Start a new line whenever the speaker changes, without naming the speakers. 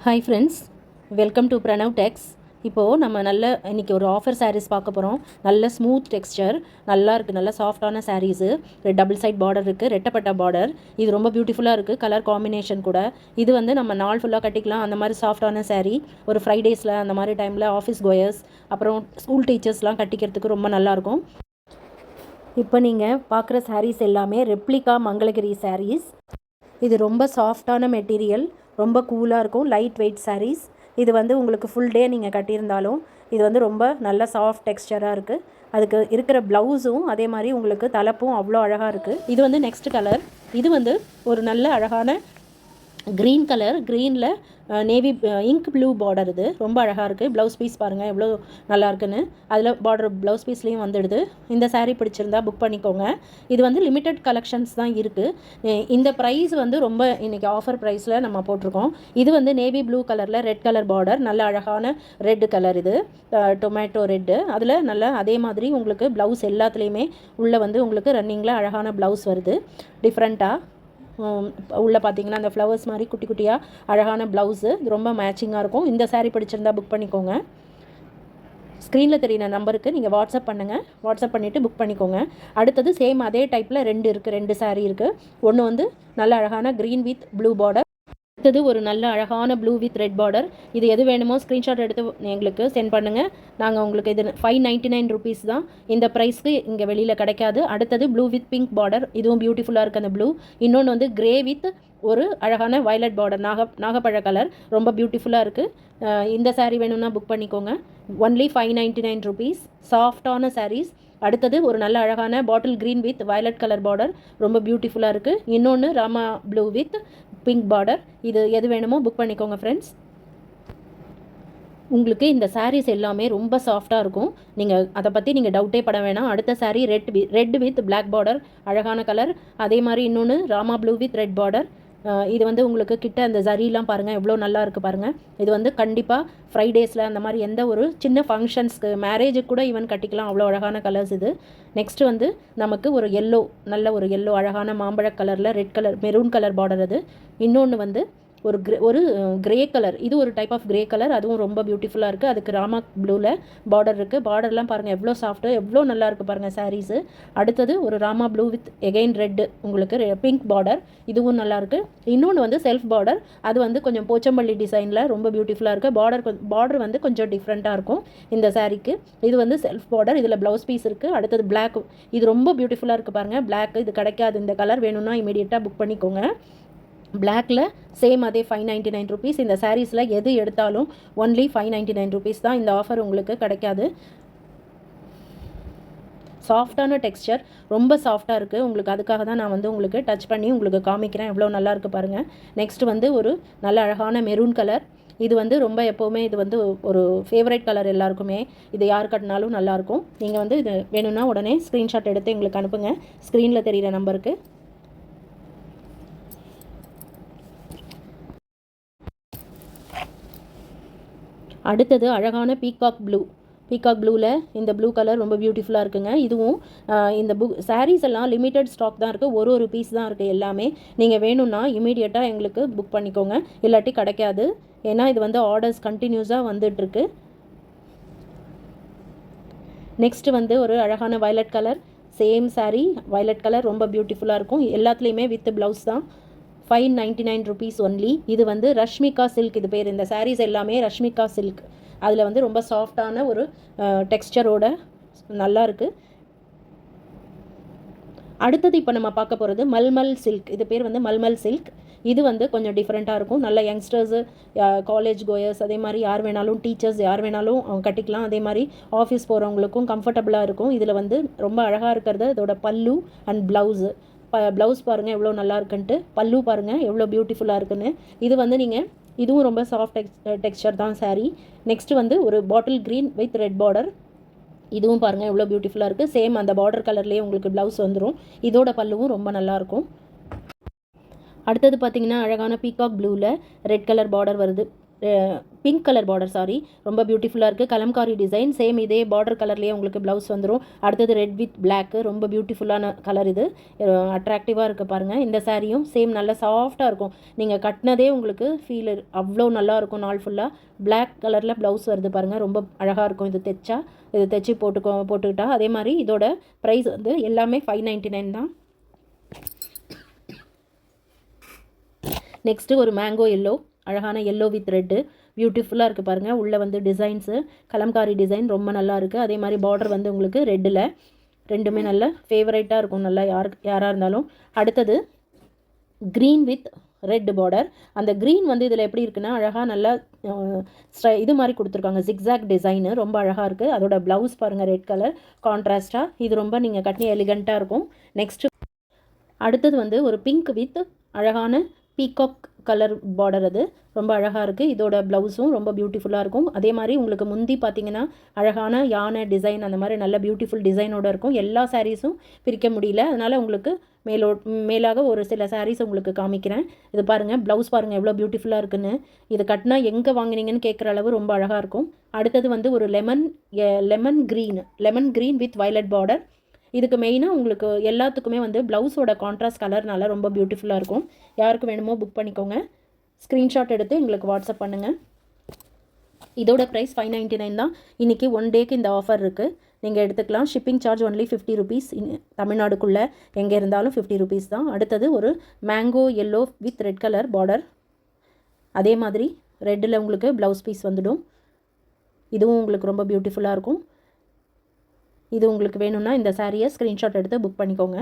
Hi friends welcome to Pranav techs இப்போது நம்ம நல்ல இன்றைக்கி ஒரு ஆஃபர் சாரீஸ் பார்க்க போகிறோம் நல்ல ஸ்மூத் டெக்ஸ்சர் நல்லா இருக்குது நல்ல சாஃப்டான சாரீஸு டபுள் சைட் பார்டர் இருக்குது ரெட்டப்பட்ட பார்டர் இது ரொம்ப பியூட்டிஃபுல்லாக இருக்குது கலர் காம்பினேஷன் கூட. இது வந்து நம்ம நாள் ஃபுல்லாக கட்டிக்கலாம் அந்த மாதிரி சாஃப்டான சாரீ ஒரு ஃப்ரைடேஸில் அந்த மாதிரி டைமில் ஆஃபீஸ் கோயர்ஸ் அப்புறம் ஸ்கூல் டீச்சர்ஸ்லாம் கட்டிக்கிறதுக்கு ரொம்ப நல்லாயிருக்கும் இப்போ நீங்கள் பார்க்குற சாரீஸ் எல்லாமே ரெப்ளிகா மங்களகிரி சாரீஸ் இது ரொம்ப சாஃப்டான மெட்டீரியல் ரொம்ப கூலாக இருக்கும். லைட் வெயிட் சாரீஸ் இது வந்து உங்களுக்கு ஃபுல் டே நீங்கள் கட்டியிருந்தாலும் இது வந்து ரொம்ப நல்ல சாஃப்ட் டெக்ஸ்டராக இருக்குது அதுக்கு இருக்கிற ப்ளவுஸும் அதே மாதிரி உங்களுக்கு தலைப்பும் அவ்வளோ அழகாக இருக்குது இது வந்து நெக்ஸ்ட் கலர் இது வந்து ஒரு நல்ல அழகான க்ரீன் கலர் க்ரீனில் நேவி இங்க் ப்ளூ பார்டர் இது. ரொம்ப அழகாக இருக்குது ப்ளவுஸ் பீஸ் பாருங்கள் எவ்வளோ நல்லா இருக்குன்னு. அதில் பார்டர் ப்ளவுஸ் பீஸ்லேயும் வந்துடுது. இந்த சாரீ பிடிச்சிருந்தா புக் பண்ணிக்கோங்க. இது வந்து லிமிட்டட் கலெக்ஷன்ஸ் தான் இருக்குது இந்த ப்ரைஸ் வந்து ரொம்ப இன்றைக்கி ஆஃபர் ப்ரைஸில் நம்ம போட்டிருக்கோம். இது வந்து நேவி ப்ளூ கலரில் ரெட் கலர் பார்டர் நல்ல அழகான ரெட் கலர் இது. டொமேட்டோ ரெட்டு அதில் நல்ல அதே மாதிரி உங்களுக்கு ப்ளவுஸ் எல்லாத்துலேயுமே உள்ளே வந்து உங்களுக்கு ரன்னிங்கில் அழகான ப்ளவுஸ் வருது. டிஃப்ரெண்ட்டாக உள்ளே பார்த்தீங்கன்னா அந்த ஃப்ளவர்ஸ் மாதிரி குட்டி குட்டியாக அழகான ப்ளவுஸு இது ரொம்ப மேட்சிங்காக இருக்கும். இந்த சாரீ பிடிச்சிருந்தா புக் பண்ணிக்கோங்க. ஸ்க்ரீனில் தெரியுற நம்பருக்கு நீங்கள் வாட்ஸ்அப் பண்ணுங்கள் வாட்ஸ்அப் பண்ணிவிட்டு புக் பண்ணிக்கோங்க. அடுத்தது சேம் அதே டைப்பில் ரெண்டு இருக்குது ரெண்டு சாரீ இருக்குது ஒன்று வந்து நல்ல அழகான க்ரீன் வித் ப்ளூ பார்டர் அடுத்தது ஒரு நல்ல அழகான ப்ளூ வித் ரெட் பார்டர் இது எது வேணுமோ ஸ்க்ரீன்ஷாட் எடுத்து எங்களுக்கு சென்ட் பண்ணுங்கள் நாங்கள் உங்களுக்கு இது ஃபைவ் நைன்ட்டி நைன் ருபீஸ் தான். இந்த ப்ரைஸ்க்கு இங்கே வெளியில் கிடைக்காது. அடுத்தது ப்ளூ வித் பிங்க் பார்டர் இதுவும் பியூட்டிஃபுல்லாக இருக்குது அந்த ப்ளூ இன்னொன்று வந்து கிரே வித் ஒரு அழகான வயலட் பார்டர் நாக நாகப்பழ கலர் ரொம்ப பியூட்டிஃபுல்லாக இருக்குது இந்த சாரீ வேணும்னா புக் பண்ணிக்கோங்க. Only five ninety nine rupees சாஃப்டான சாரீஸ் அடுத்தது ஒரு நல்ல அழகான bottle green with violet colour border ரொம்ப பியூட்டிஃபுல்லாக இருக்குது இன்னொன்று Rama blue with pink border. இது எது வேணுமோ புக் பண்ணிக்கோங்க ஃப்ரெண்ட்ஸ் உங்களுக்கு இந்த சாரீஸ் எல்லாமே ரொம்ப சாஃப்டாக இருக்கும். நீங்கள் அதை பற்றி நீங்கள் டவுட்டே பட வேணாம். அடுத்த சாரீ ரெட் வி ரெட் வித் பிளாக் பார்டர் அழகான கலர் அதே மாதிரி இன்னொன்று Rama blue with red border இது வந்து உங்களுக்கு கிட்ட அந்த ஜரிலாம் பாருங்கள் எவ்வளோ நல்லா இருக்குது பாருங்கள் இது வந்து கண்டிப்பாக ஃப்ரைடேஸில் அந்த மாதிரி எந்த ஒரு சின்ன ஃபங்க்ஷன்ஸ்க்கு மேரேஜுக்கு கூட ஈவன் கட்டிக்கலாம். அவ்வளோ அழகான கலர்ஸ் இது. நெக்ஸ்ட் வந்து நமக்கு ஒரு எல்லோ நல்ல ஒரு எல்லோ அழகான மாம்பழ கலரில் red colour maroon colour border அது. இன்னொன்று வந்து ஒரு கிரே ஒரு கிரே கலர் இது ஒரு டைப் ஆஃப் கிரே கலர் அதுவும் ரொம்ப பியூட்டிஃபுல்லாக இருக்குது அதுக்கு ராமா ப்ளூவில் பார்டர் இருக்குது பார்டர்லாம் பாருங்கள் எவ்வளோ சாஃப்ட்டு எவ்வளோ நல்லா இருக்குது பாருங்கள் சாரீஸு அடுத்தது ஒரு Rama blue with again red உங்களுக்கு பிங்க் பார்டர் இதுவும் நல்லாயிருக்கு இன்னொன்று வந்து செல்ஃப் பார்டர் அது வந்து கொஞ்சம் போச்சம்பள்ளி டிசைனில் ரொம்ப பியூட்டிஃபுல்லாக இருக்குது பார்டர் பார்டர் வந்து கொஞ்சம் டிஃப்ரெண்ட்டாக இருக்கும் இந்த சாரீக்கு இது வந்து செல்ஃப் பார்டர் இதில் ப்ளவுஸ் பீஸ் இருக்குது அடுத்தது பிளாக் இது ரொம்ப பியூட்டிஃபுல்லாக இருக்குது பாருங்கள் பிளாக் இது கிடைக்காது. இந்த கலர் வேணும்னா இமீடியட்டாக புக் பண்ணிக்கோங்க. பிளாக்ல சேம் அதே ஃபைவ் நைன்ட்டி நைன் ருபீஸ் இந்த சாரீஸில் எது எடுத்தாலும் only five ninety nine rupees தான் இந்த ஆஃபர் உங்களுக்கு கிடைக்காது. சாஃப்டான டெக்ஸ்சர் ரொம்ப சாஃப்டாக இருக்குது உங்களுக்கு அதுக்காக தான் நான் வந்து உங்களுக்கு டச் பண்ணி உங்களுக்கு காமிக்கிறேன். எவ்வளோ நல்லா இருக்குது பாருங்கள் நெக்ஸ்ட் வந்து ஒரு நல்ல அழகான மெரூன் கலர் இது வந்து ரொம்ப எப்போவுமே இது வந்து ஒரு ஃபேவரட் கலர் எல்லாருக்குமே. இது யார் கட்டினாலும் நல்லாயிருக்கும் நீங்கள் வந்து இது வேணும்னா உடனே ஸ்க்ரீன்ஷாட் எடுத்து எங்களுக்கு அனுப்புங்க. ஸ்க்ரீனில் தெரிகிற நம்பருக்கு அடுத்தது அழகான பீகாக் ப்ளூ பீகாக் ப்ளூவில் இந்த ப்ளூ கலர் ரொம்ப பியூட்டிஃபுல்லாக இருக்குங்க. இதுவும் இந்த புக் சாரீஸ் எல்லாம் லிமிட்டட் ஸ்டாக் தான் இருக்குது ஒரு ஒரு பீஸ் தான் இருக்குது எல்லாமே. நீங்கள் வேணும்னா இமீடியட்டாக எங்களுக்கு புக் பண்ணிக்கோங்க. இல்லாட்டி கிடைக்காது. ஏன்னா இது வந்து ஆர்டர்ஸ் கண்டினியூஸாக வந்துட்டுருக்கு நெக்ஸ்ட்டு வந்து ஒரு அழகான violet colour same saree violet colour ரொம்ப பியூட்டிஃபுல்லாக இருக்கும். எல்லாத்துலேயுமே வித் ப்ளவுஸ் தான். Five ninety nine rupees only இது வந்து ரஷ்மிகா சில்க் இது பேர். இந்த சாரீஸ் எல்லாமே ரஷ்மிகா சில்க் அதில் வந்து ரொம்ப சாஃப்டான ஒரு டெக்ஸ்டரோட நல்லா இருக்குது அடுத்தது இப்போ நம்ம பார்க்க போகிறது மல்மல் சில்க் இது பேர் வந்து மல்மல் சில்க் இது வந்து கொஞ்சம் டிஃப்ரெண்ட்டாக இருக்கும். நல்ல யங்ஸ்டர்ஸு காலேஜ் கோயர்ஸ் அதே மாதிரி யார் வேணாலும் டீச்சர்ஸ் யார் வேணாலும் அவங்க கட்டிக்கலாம். அதே மாதிரி ஆஃபீஸ் போகிறவங்களுக்கும் கம்ஃபர்டபுளாக இருக்கும். இதில் வந்து ரொம்ப அழகாக இருக்கிறது இதோட பல்லு அண்ட் ப்ளவுஸு ப ப்ளவுஸ் பாருங்கள் எவ்வளோ நல்லா இருக்குன்ட்டு பல்லு பாருங்கள் எவ்வளோ பியூட்டிஃபுல்லாக இருக்குன்னு. இது வந்து நீங்கள் இதுவும் ரொம்ப சாஃப்ட் டெக்ஸ் டெக்ஸ்சர் தான் saree. நெக்ஸ்ட் வந்து ஒரு bottle green with red border இதுவும் பாருங்கள் எவ்வளோ பியூட்டிஃபுல்லாக இருக்குது சேம் அந்த பார்டர் கலர்லேயே உங்களுக்கு ப்ளவுஸ் வந்துடும் இதோட பல்லுவும் ரொம்ப நல்லாயிருக்கும் அடுத்தது பார்த்தீங்கன்னா அழகான பீகாக் ப்ளூவில் ரெட் கலர் பார்டர் வருது. பிங்க் கலர் பார்டர் சாரி ரொம்ப பியூட்டிஃபுல்லாக இருக்குது கலம்காரி டிசைன் சேம் இதே பார்டர் கலர்லேயே உங்களுக்கு ப்ளவுஸ் வந்துடும் அடுத்தது ரெட் வித் பிளாக் ரொம்ப பியூட்டிஃபுல்லான கலர் இது. அட்ராக்டிவாக இருக்குது பாருங்கள் இந்த சாரியும் சேம் நல்லா சாஃப்டாக இருக்கும். நீங்கள் கட்டினதே உங்களுக்கு ஃபீல் அவ்வளோ நல்லா இருக்கும் நாள் ஃபுல்லாக பிளாக் கலரில் ப்ளவுஸ் வருது பாருங்கள் ரொம்ப அழகாக இருக்கும். இது தைச்சா இது தைச்சி போட்டுக்கோ போட்டுக்கிட்டா. அதே மாதிரி இதோட ப்ரைஸ் வந்து எல்லாமே ஃபைவ் நைன்ட்டி நைன் தான். நெக்ஸ்ட்டு ஒரு மேங்கோ எல்லோ அழகான எல்லோ வித் ரெட்டு பியூட்டிஃபுல்லாக இருக்குது பாருங்கள் உள்ளே வந்து டிசைன்ஸு கலம்காரி டிசைன் ரொம்ப நல்லா இருக்குது அதே மாதிரி பார்டர் வந்து உங்களுக்கு ரெட்டில் ரெண்டுமே நல்ல ஃபேவரேட்டாக இருக்கும். நல்லா யார் யாராக இருந்தாலும். அடுத்தது க்ரீன் வித் ரெட் பார்டர் அந்த க்ரீன் வந்து இதில் எப்படி இருக்குன்னா அழகாக நல்லா ஸ்ட்ரை இது மாதிரி கொடுத்துருக்காங்க. ஜிக்ஸாக் டிசைனு ரொம்ப அழகாக இருக்குது அதோட ப்ளவுஸ் பாருங்கள் ரெட் கலர் கான்ட்ராஸ்ட்டாக இது ரொம்ப நீங்கள் கட்டினி எலிகண்ட்டாக இருக்கும். நெக்ஸ்ட்டு அடுத்தது வந்து ஒரு பிங்க் வித் அழகான பீகாக் கலர் பார்டர் அது. ரொம்ப அழகாக இருக்குது இதோட ப்ளவுஸும் ரொம்ப பியூட்டிஃபுல்லாக இருக்கும். அதே மாதிரி உங்களுக்கு முந்தி பார்த்தீங்கன்னா அழகான யானை டிசைன் அந்த மாதிரி நல்ல பியூட்டிஃபுல் டிசைனோட இருக்கும். எல்லா சாரீஸும் பிரிக்க முடியல. அதனால் உங்களுக்கு மேலோ மேலாக ஒரு சில சாரீஸ் உங்களுக்கு காமிக்கிறேன். இது பாருங்கள் ப்ளவுஸ் பாருங்கள் எவ்வளோ பியூட்டிஃபுல்லாக இருக்குன்னு. இது கட்டினா எங்கே வாங்கினீங்கன்னு கேட்குற அளவு ரொம்ப அழகாக இருக்கும். அடுத்தது வந்து ஒரு lemon lemon green lemon green with violet border இதுக்கு மெயினாக உங்களுக்கு எல்லாத்துக்குமே வந்து ப்ளவுஸோட கான்ட்ராஸ்ட் கலர்னால ரொம்ப பியூட்டிஃபுல்லாக இருக்கும். யாருக்கு வேணுமோ புக் பண்ணிக்கோங்க. ஸ்க்ரீன்ஷாட் எடுத்து எங்களுக்கு வாட்ஸ்அப் பண்ணுங்கள் இதோட ப்ரைஸ் ஃபைவ் நைன்ட்டி நைன் தான் இன்றைக்கி ஒன் டேக்கு இந்த ஆஃபர் இருக்குது நீங்கள் எடுத்துக்கலாம். Shipping charge only fifty rupees தமிழ்நாடுக்குள்ளே எங்கே இருந்தாலும் ஃபிஃப்டி ருபீஸ் தான். அடுத்தது ஒரு mango yellow with red colour border அதே மாதிரி ரெட்டில் உங்களுக்கு ப்ளவுஸ் பீஸ் வந்துடும். இதுவும் உங்களுக்கு ரொம்ப பியூட்டிஃபுல்லாக இருக்கும். இது உங்களுக்கு வேணும்னா இந்த சாரியை ஸ்க்ரீன்ஷாட் எடுத்து புக் பண்ணிக்கோங்க.